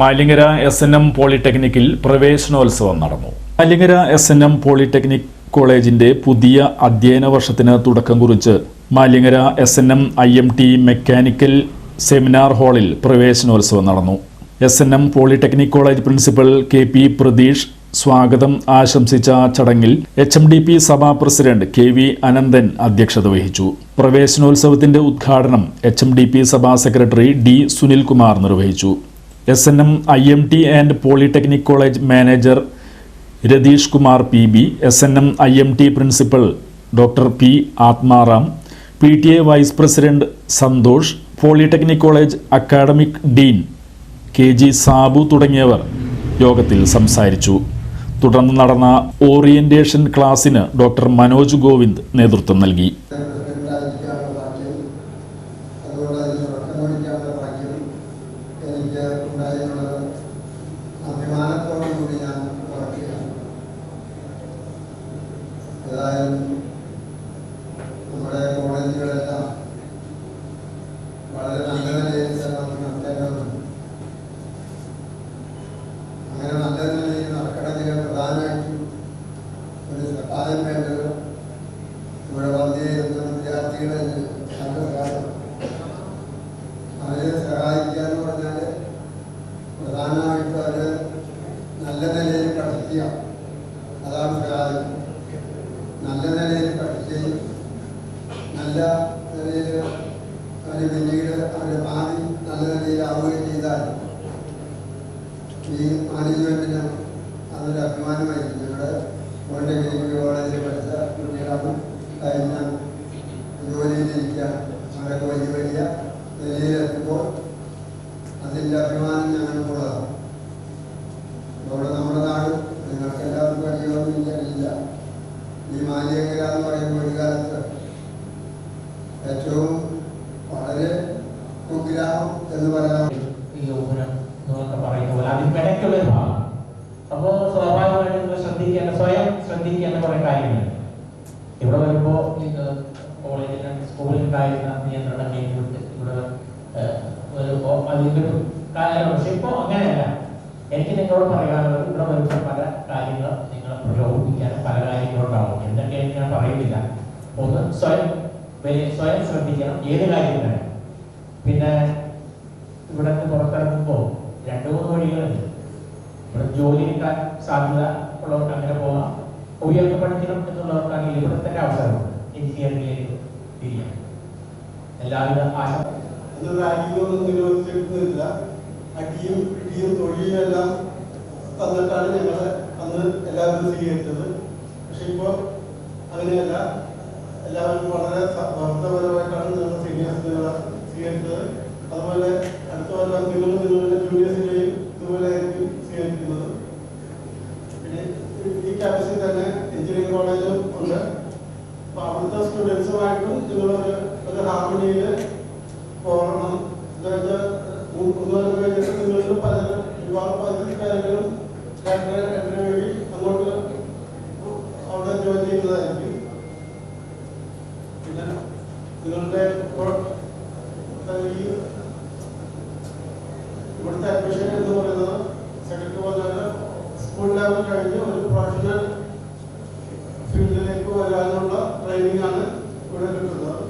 Malingara S N M പോളിടെക്നിക്കിൽ പ്രവേശനോത്സവം നടന്നു. Malingara S N M polytechnic കോളേജിന്റെ പുതിയ അധ്യയന വർഷത്തിന് തുടക്കം കുറിച്ച് Malingara S N M I M T mechanical seminar ഹാളിൽ പ്രവേശനോത്സവം നടന്നു. S N M polytechnic college principal K P Pratheesh സ്വാഗതം ആശംസിച്ച ചടങ്ങിൽ H M D P Sabha president K V Ananthan അധ്യക്ഷത വഹിച്ചു. പ്രവേശനോത്സവത്തിന്റെ ഉദ്ഘാടനം H M D P Sabha secretary D Sunilkumar നിർവഹിച്ചു. S N M I M T and polytechnic college manager Ratheesh Kumar P B S N M I M T principal doctor P Athmaram P T A vice president Santhosh polytechnic college academic dean K G Sabu തുടങ്ങിയവർ യോഗത്തിൽ സംസാരിച്ചു. തുടർന്ന് നടന്ന orientation ക്ലാസ്സിന് doctor Manoj Govind നേതൃത്വം നൽകി ഉണ്ടായിരിക്കാനുള്ള ഭാഗ്യം അതുകൊണ്ട് അതിന് തുടക്കം കുറിക്കാനുള്ള ഭാഗ്യം എനിക്ക് ഉണ്ടായിരുന്നത് അഭിമാനത്തോടു കൂടി ഞാൻ ഓർക്കുകയാണ് ഏതായാലും നമ്മുടെ കോളേജുകളെല്ലാം വളരെ നല്ല നിലയിൽ തന്നെ നമുക്ക് നടത്തേണ്ടതുണ്ട് അങ്ങനെ നല്ല നിലയിൽ നടക്കണമെങ്കിൽ പ്രധാനമായിട്ടും സഹായം വേണ്ടത് ഇവിടെ വന്നിരുന്ന വിദ്യാർത്ഥികളെ സഹായം അവരെ സഹായിക്കുക എന്ന് പറഞ്ഞാൽ പ്രധാനമായിട്ടും അവർ നല്ല നിലയിൽ പഠിക്കുക. അതാണ് നല്ല നിലയിൽ പഠിക്കുകയും നല്ല നിലയിൽ അവർ പിന്നീട് അവരുടെ ഭാവി നല്ല ഈ മാനേജ്മെന്റിന് അതൊരു അഭിമാനമായിരിക്കും. ഞങ്ങളുടെ പോളിടെക്നിക് കോളേജിൽ പഠിച്ച കുട്ടികളും കഴിഞ്ഞ ജോലിയിലിരിക്കാൻ അവരൊക്കെ വലിയ വലിയ നിലയിലെത്തുമ്പോൾ അതിന്റെ അഭിമാനം ഞങ്ങൾക്കുള്ളതാണ് അതുകൊണ്ട് നമ്മുടെ നാട്. നിങ്ങൾക്ക് എല്ലാവർക്കും അറിയാമെന്നില്ല ഇല്ല. ഈ മാലിയങ്കര എന്ന് പറയുമ്പോൾ ഒരു കാലത്ത് ഏറ്റവും വളരെ കുഗ്രാമം എന്ന് പറയാം. ഈ എന്നൊക്കെ പറയുന്ന പോലെ അതിനിടയ്ക്കുള്ള അപ്പോൾ ശ്രദ്ധിക്കേണ്ട സ്വയം ശ്രദ്ധിക്കേണ്ട കുറെ കാര്യങ്ങൾ. ഇവിടെ വരുമ്പോൾ കോളേജിൽ സ്കൂളിൽ ഉണ്ടായിരുന്ന നിയന്ത്രണം ഇവിടെ വരുമ്പോൾ അതിന്റെ ഒരു കാര്യമാണ് പക്ഷെ ഇപ്പോൾ അങ്ങനെയല്ല. എനിക്ക് നിങ്ങളോട് പറയാനുള്ളത് ഇവിടെ വരുന്ന പല കാര്യങ്ങൾ നിങ്ങളെ പ്രലോഭിപ്പിക്കാൻ പല കാര്യങ്ങളുണ്ടാവും എന്തൊക്കെയാണ് ഞാൻ പറയുന്നില്ല. ഒന്ന് സ്വയം സ്വയം ശ്രദ്ധിക്കണം. ഏത് കാര്യം തന്നെ. പിന്നെ ഇവിടെ നിന്ന് പുറത്തിറങ്ങുമ്പോൾ രണ്ടു മൂന്ന് വഴികളുണ്ട്. ഇവിടെ ജോലി കിട്ടാൻ സാധ്യത ഉള്ളവർക്ക് അങ്ങനെ പോകാം. ഉയർന്ന പഠിക്കണം എന്നുള്ളവർക്കാണെങ്കിൽ ഇവിടെ തന്നെ അവസരമുണ്ട്. എഞ്ചിനീയറിംഗിലേക്ക് തിരിയാം എല്ലാവിധ ആശ നിരോധിച്ചിരുന്നില്ല. അടിയും ഇടിയും തൊഴിലെല്ലാം തന്നിട്ടാണ് ഞങ്ങൾ അന്ന് എല്ലാവരും സ്വീകരിച്ചത്. പക്ഷെ ഇപ്പോൾ അങ്ങനെയല്ല. എല്ലാവരും വളരെ സൗഹൃദപരമായിട്ടാണ് ക്യാമ്പസിൽ തന്നെ എഞ്ചിനീയറിംഗ് കോളേജും ഉണ്ട്. അപ്പൊ അവിടുത്തെ സ്റ്റുഡൻസുമായിട്ടും നിങ്ങളൊരു ഒരു ഹാർമണിയിൽ പോകണം. എന്നുവെച്ചാൽ ഒന്നുകൊല്ലം കഴിഞ്ഞിട്ട് നിങ്ങൾക്ക് പലരും ഒരുപാട് പല കാര്യങ്ങളും രണ്ടര വഴി അങ്ങോട്ട് അവിടെ ജോയിൻ ചെയ്യുന്നതായിരിക്കും. പിന്നെ നിങ്ങളുടെ ഇവിടുത്തെ അഡ്മിഷൻ എന്ന് പറയുന്നത് സെക്രട്ടറി പറഞ്ഞാൽ സ്കൂൾ ലെവൽ കഴിഞ്ഞ് ഒരു പ്രൊഫഷണൽ ഫീൽഡിലേക്ക് വരാനുള്ള ട്രെയിനിങ് ആണ് ഇവിടെ കിട്ടുന്നത്.